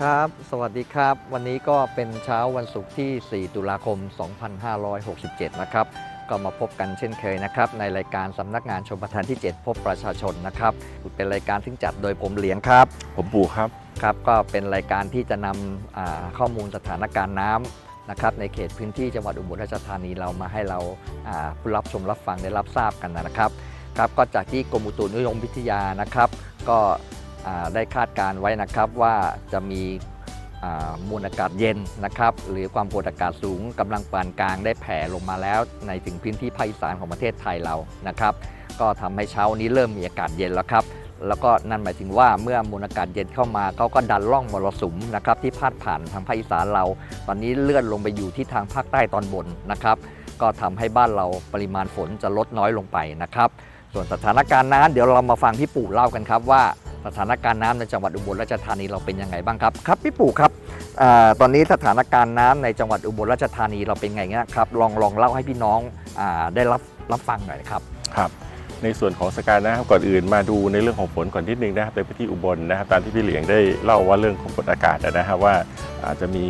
ครับ สวัสดีครับ วันนี้ก็เป็นเช้าวันศุกร์ที่ 4 ตุลาคม 2567 นะครับ ก็มาพบกันเช่นเคยนะครับ ในรายการสำนักงานชมประทานที่ 7 พบประชาชนนะครับ เป็นรายการที่จัดโดยผมเหลียงครับ ผมปู่ครับ ครับ ก็เป็นรายการที่จะนำอ่าข้อมูลสถานการณ์น้ำนะครับ ในเขตพื้นที่จังหวัดอุบลราชธานีเรามาให้เราอ่าผู้รับชมรับฟังได้รับทราบกันนะครับ ครับ ก็จากที่กรมอุตุนิยมวิทยานะครับ ก็อ่า ได้คาดการ์ไว้นะครับว่าจะมีมวลอากาศเย็นนะครับหรือความกดอากาศสูงกำลังปานกลางได้แผ่ลงมาแล้ว ในถึงพื้นที่ภาคอีสานของประเทศไทยเรานะครับ ก็ทำให้เช้านี้เริ่มมีอากาศเย็นแล้วครับ แล้วก็นั่นหมายถึงว่าเมื่อมวลอากาศเย็นเข้ามาเขาก็ดันร่องมรสุมนะครับที่พาดผ่านทางภาคอีสานเรา ตอนนี้เลื่อนลงไปอยู่ที่ทางภาคใต้ตอนบนนะครับก็ทำให้บ้านเราปริมาณฝนจะลดน้อยลงไปนะครับ ส่วนสถานการณ์น้ำเดี๋ยวเรามาฟังพี่ปู่เล่ากันครับว่าสถานการณ์น้ำในจังหวัดอุบลราชธานีเราเป็นยังไงบ้างครับครับพี่ปู่ครับอตอนนี้สถานการณ์น้ำในจังหวัดอุบลราชธานีเราเป็นไงนะครับลองลองเล่าให้พี่น้องอได้รับรับฟังหน่อยครับครับ ในส่วนของสการนะครับก่อนอื่นมาดูในเรื่องของฝนก่อนนิดนึงนะครับในพื้นที่อุบลนะครับตามที่พี่เหลียงได้เล่าว่าเรื่องของฝนอากาศนะครับว่าอาจจะมี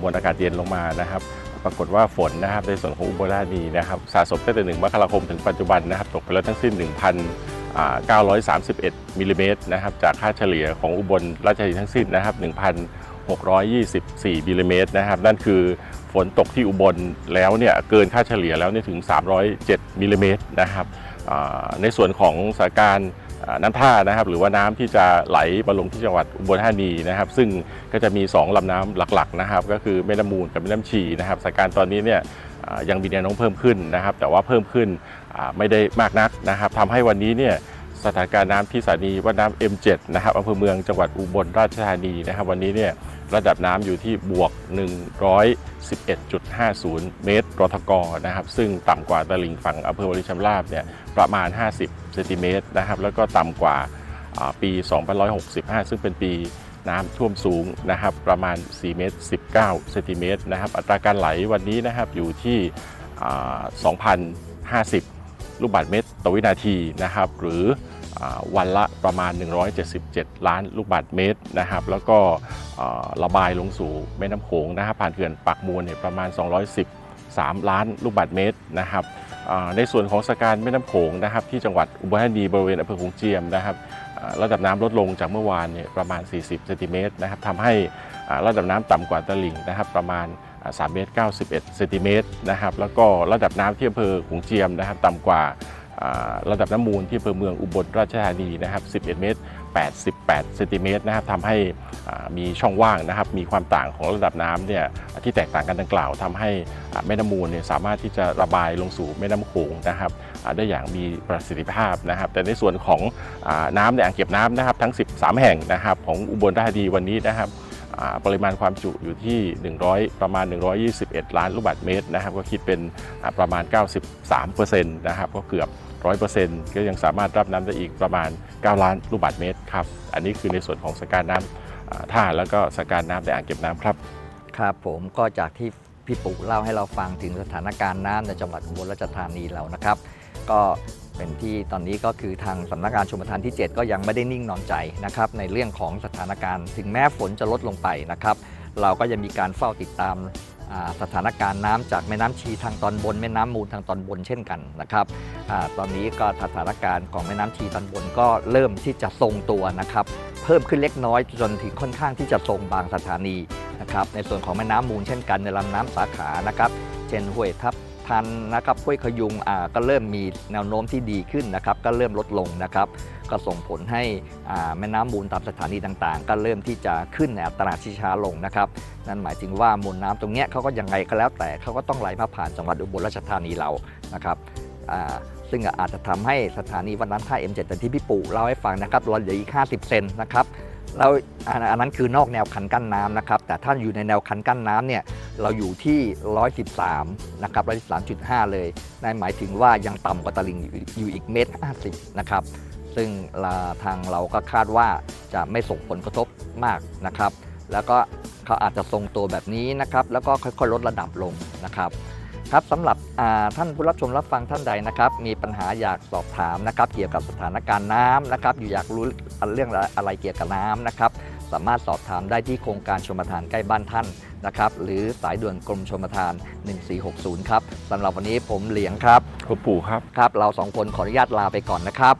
มวลอากาศเย็นลงมานะครับปรากฏว่าฝนนะครับในส่วนของอุบลราชธานีนะครับสะสมตั้งแต่1มกราคมถึงปัจจุบันนะครับตกไปแล้วทั้งสิ้น 931มิลลิเมตรนะครับจากค่าเฉลี่ยของอุบลราชธานีทั้งสิ้นนะครับ 1,624มิลลิเมตรนะครับนั่นคือฝนตกที่อุบลแล้วเนี่ยเกินค่าเฉลี่ยแล้วเนี่ยถึง 307มิลลิเมตรนะครับในส่วนของสถานการณ์น้ำท่านะครับหรือว่าน้ำที่จะไหลมาลงที่จังหวัดอุบลธานีนะครับ ซึ่งก็จะมี 2ลำน้ำหลักๆนะครับ ก็คือแม่น้ำมูลกับแม่น้ำชีนะครับสถานการณ์ตอนนี้เนี่ย ยังมีแนวโน้มเพิ่มขึ้นนะครับ แต่ว่าเพิ่มขึ้นไม่ได้มากนักนะครับทำให้วันนี้เนี่ยสถานการณ์น้ำที่สถานีวัดน้ำ M7 นะครับอำเภอเมืองจังหวัดอุบลราชธานีนะครับ วันนี้เนี่ยระดับน้ำอยู่ที่บวก 111.50 เมตรรทกนะครับ ซึ่งต่ำกว่าตลิ่งฝั่งอำเภอวรินชำราบเนี่ยประมาณ 50 เซนติเมตรนะครับ แล้วก็ต่ำกว่าอ่าปี 2565 ซึ่งเป็นปี น้ำท่วมสูงนะครับ ประมาณ 4 เมตร 19 เซนติเมตรนะครับ อัตราการไหลวันนี้นะครับอยู่ที่ 2,050 ลูกบาศก์เมตรต่อวินาทีนะครับ หรืออวันละประมาณ 177 ล้านลูกบาศก์เมตรนะครับ แล้วก็ระบายลงสู่แม่น้ำโขงนะครับ ผ่านเขื่อนปากมูลเนี่ยประมาณ 213ล้านลูกบาศก์เมตรนะครับ ในส่วนของสการแม่น้ำโขงนะครับที่จังหวัดอุบลราชธานีบริเวณอำเภอโขงเจียมนะครับระดับน้ำลดลงจากเมื่อวานเนี่ยประมาณ 40เซนติเมตรนะครับทำให้ระดับน้ำต่ำกว่าตลิ่งนะครับประมาณอ่า3เมตร91เซนติเมตรนะครับแล้วก็ระดับน้ำที่อำเภอโขงเจียมนะครับต่ำกว่า ระดับน้ำมูลที่อำเภอเมืองอุบลราชธานีนะครับ 11 เมตร 88 เซนติเมตรนะครับทำให้มีช่องว่างนะครับ มีความต่างของระดับน้ำเนี่ยที่แตกต่างกันดังกล่าวทำให้แม่น้ำมูลเนี่ยสามารถที่จะระบายลงสู่แม่น้ำโขงนะครับได้อย่างมีประสิทธิภาพนะครับ แต่ในส่วนของอน้ำในอ่างเก็บน้ำนะครับ ทั้ง 13 แห่งนะครับ ของอุบลราชธานีวันนี้นะครับปริมาณความจุอยู่ที่ 100 ประมาณ 121 ล้านลูกบาศก์เมตรนะครับ ก็คิดเป็นประมาณ 93%นะครับ ก็เกือบ 100%ก็ยังสามารถรับน้ำได้อีกประมาณ 9 ล้านลูกบาศก์เมตรครับ อันนี้คือในส่วนของสการน้ำอ่าท่าแล้วก็สการน้ำในอ่างเก็บน้ำครับ ครับผมก็จากที่พี่ปู่เล่าให้เราฟังถึงสถานการณ์น้ำในจังหวัดอุบลราชธานีเรานะครับ ก็เป็นที่ตอนนี้ก็คือทางสำนักงานชมประทานที่ 7 ก็ยังไม่ได้นิ่งนอนใจนะครับในเรื่องของสถานการณ์ ถึงแม้ฝนจะลดลงไปนะครับ เราก็ยังมีการเฝ้าติดตาม สถานการณ์น้ำจากแม่น้ำชีทางตอนบน แม่น้ำมูลทางตอนบนเช่นกันนะครับอตอนนี้ก็สถานการณ์ของแม่น้ำชีตอนบนก็เริ่มที่จะทรงตัวนะครับ เพิ่มขึ้นเล็กน้อยจนถึงค่อนข้างที่จะทรงบางสถานีนะครับ ในส่วนของแม่น้ำมูลเช่นกันในลำน้ำสาขานะครับ เช่นห้วยทับ ทันนะครับห้วยขยุงอ่าก็เริ่มมีแนวโน้มที่ดีขึ้นนะครับ ก็เริ่มลดลงนะครับ ก็ส่งผลให้อ่าแม่น้ำมูลตามสถานีต่างๆ ก็เริ่มที่จะขึ้นในอัตราที่ช้าลงนะครับ นั่นหมายถึงว่ามวลน้ำตรงเนี้ยเขาก็ยังไงก็แล้วแต่เขาก็ต้องไหลมาผ่านจังหวัดอุบลราชธานีเรานะครับอ่าซึ่งอาจจะทำให้สถานีวันนั้นท่า M7 แต่ที่พี่ปู่เล่าให้ฟังนะครับเราเหลืออีก 50 เซนนะครับ แล้วอันนั้นคือนอกแนวคันกั้นน้ำนะครับ แต่ถ้าอยู่ในแนวคันกั้นน้ำเนี่ยเราอยู่ที่ 113 นะครับ 113.5 เลยนั่นหมายถึงว่ายังต่ำกว่าตลิ่งอยู่อยู่อีกเมตร 50 นะครับ ซึ่งาทางเราก็คาดว่าจะไม่ส่งผลกระทบมากนะครับ แล้วก็เขาอาจจะทรงตัวแบบนี้นะครับ แล้วก็ค่อยๆลดระดับลงนะครับ ครับสำหรับอ่าท่านผู้รับชมรับฟังท่านใดนะครับมีปัญหาอยากสอบถามนะครับเกี่ยวกับสถานการณ์น้ำนะครับอยู่อยากรู้เรื่องอะไรเกี่ยวกับน้ำนะครับสามารถสอบถามได้ที่โครงการชมทานใกล้บ้านท่านนะครับหรือสายด่วนกรมชมทาน 1460 ครับสำหรับวันนี้ผมเหลียงครับคุณปู่ครับครับ เราสองคนขออนุญาตลาไปก่อนนะครับ